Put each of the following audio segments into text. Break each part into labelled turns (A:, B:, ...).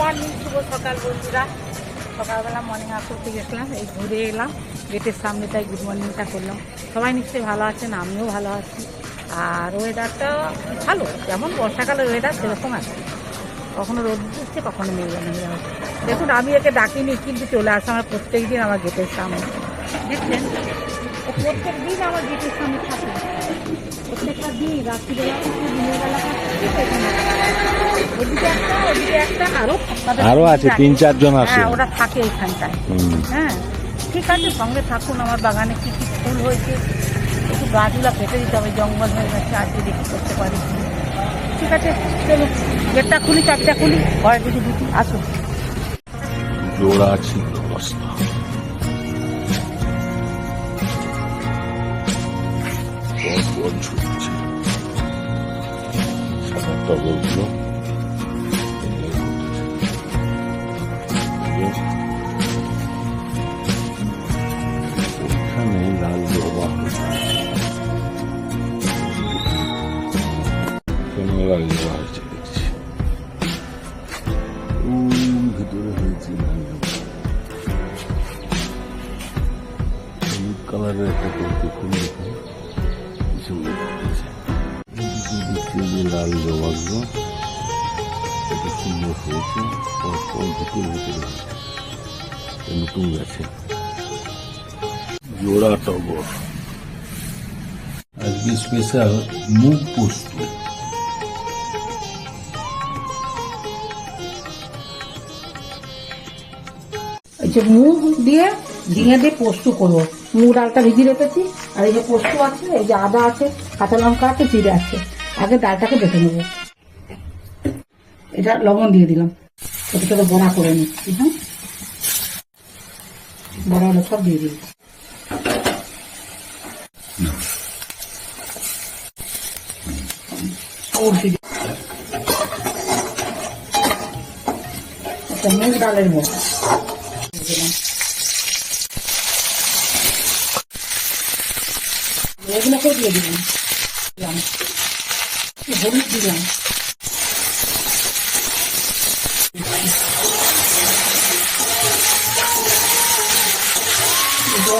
A: Morning, শুভ সকাল বন্ধুরা। সকালবেলা মর্নিং ওয়াক করতে গেছিলাম, এই ঘুরে এলাম, গেটের সামনে তাই গুড মর্নিংটা করলাম। সবাই নিশ্চয়ই ভালো আছেন, আমিও ভালো আছি। আর ওয়েদারটা ভালো, যেমন বর্ষাকালের ওয়েদার সেরকম আছে। কখনো রোদ দিচ্ছে কখনো মেঘ হয়ে যাচ্ছে দেখুন, আমি একে ডাকিনি, কিন্তু চলে আসে আমার প্রত্যেক দিন আমার গেটের সামনে। দেখছেন প্রত্যেক দিন আমার গেটের সামনে থাকে। প্রত্যেকটা দিন, রাত্রিবেলা, দিনের বেলা ওদিকে একটা
B: আরও আছে তিন চারজন আছে
A: হ্যাঁ ওরা থাকে এখানটায়। হ্যাঁ ঠিক আছে সঙ্গে থাকুন আমার বাগানে কি কি ফুল হয়েছে। একটু গাছগুলা কেটে দিতে হবে জঙ্গল হয়ে গেছে আর যদি করতে পারি। ঠিক আছে চলুন গেটটা খুলি চারটা খুলি ঘরে যদি ঢুকি আসুন।
B: জোড়া ছিল অবস্থা সাদা টগরগুলো ওখানে লাল এখানে লাল জবা হয়েছে দেখছি ভিতরে হয়েছে হলুদ কালারের একটা করতে ফুল সুন্দর লাল জবাগুলো কত সুন্দর হয়েছে পরপর ভিতরে ভিতরে হয়েছে। নতুন গাছে জোড়া টগর। আজকে স্পেশাল মুখ পোস্ত।
A: যে মুগ দিয়ে ঝিঙে দিয়ে পোস্ত করব। মুগ ডালটা ভিজিয়ে রেখেছি, আর এই যে পোস্ত আছে, এই যে আদা আছে, কাঁচা লঙ্কা আছে, জিরে আছে। আগে ডালটাকে বেটে নেব। এটা লবণ দিয়ে দিলাম। ছোটো ছোটো বড়া করে নিচ্ছি হ্যাঁ? বড়াগুলো সব দিয়ে দিই উল্টে দিই। একটা মুগ ডালের বড়া দিয়ে দিলাম এগুলোকেও দিয়ে দিলাম দিলাম একটু হলুদ দিলাম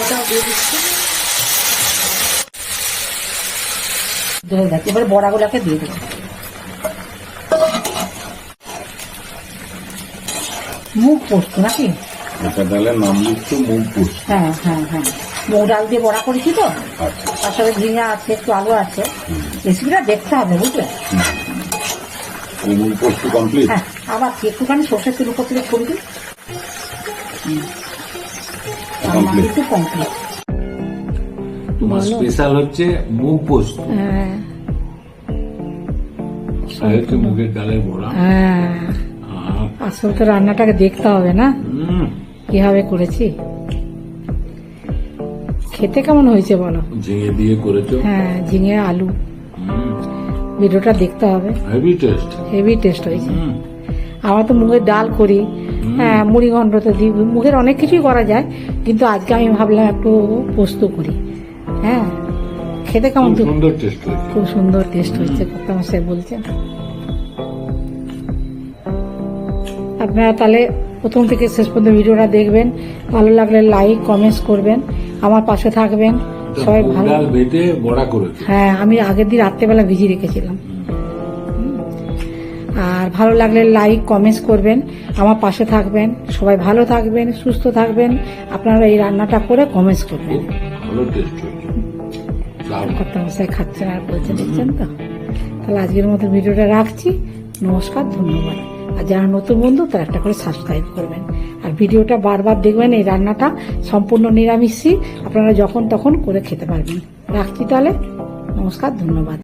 A: জলটাও দিয়ে দিচ্ছি ধরে গেছে এবার বড়াগুলোকে দিয়ে দেবো মুখ পোস্ত নাকি
B: এটা ডালের নাম লিখছো মুখ পোস্ত।
A: হ্যাঁ হ্যাঁ হ্যাঁ মুগ ডাল দিয়ে বড়া করেছি তো তার সাথে ঝিঙে আছে একটু আলু আছে রেসিপিটা দেখতে হবে বুঝলে
B: এই পোস্ত কমপ্লিট
A: হ্যাঁ আবার একটুখানি সর্ষের তেল উপর থেকে করবি
B: Complete.
A: কমপ্লিট
B: তোমার স্পেশাল হচ্ছে মুখ পোস্ত
A: হ্যাঁ।
B: মুগের ডালের বড়া
A: হ্যাঁ। আসল তো রান্নাটাকে দেখতে হবে না?
B: হুম,
A: কীভাবে করেছি? খেতে কেমন হয়েছে বলো?
B: ঝিঙে দিয়ে করেছ?
A: হ্যাঁ ঝিঙে আলু। ভিডিওটা দেখতে হবে।
B: হেভি টেস্ট
A: হেভি টেস্ট হয়েছে। আমরা তো মুগের ডাল করি হ্যাঁ মুড়ি ঘন্টতে দিই মুগের অনেক কিছুই করা যায় কিন্তু আজকে আমি ভাবলাম একটু পোস্ত করি হ্যাঁ খেতে কেমন তো?
B: সুন্দর টেস্ট
A: খুব সুন্দর টেস্ট হচ্ছে কর্তামশাই বলছেন। আপনারা তাহলে প্রথম থেকে শেষ পর্যন্ত ভিডিওটা দেখবেন ভালো লাগলে লাইক কমেন্টস করবেন আমার পাশে থাকবেন সবাই ভালো হ্যাঁ আমি আগের দিন রাত্রেবেলা ভিজিয়ে রেখেছিলাম। আর ভালো লাগলে লাইক কমেন্টস করবেন। আমার পাশে থাকবেন। সবাই ভালো থাকবেন সুস্থ থাকবেন। আপনারা এই রান্নাটা করে কমেন্টস করবেন। মশাই খাচ্ছেন আর বলছেন দেখছেন তো? তাহলে আজকের মতো ভিডিওটা রাখছি। নমস্কার ধন্যবাদ। আর যারা নতুন বন্ধু তারা একটা করে সাবস্ক্রাইব করবেন। আর ভিডিওটা বারবার দেখবেন এই রান্নাটা সম্পূর্ণ নিরামিষই। আপনারা যখন তখন করে খেতে পারবেন। রাখছি তাহলে। নমস্কার ধন্যবাদ।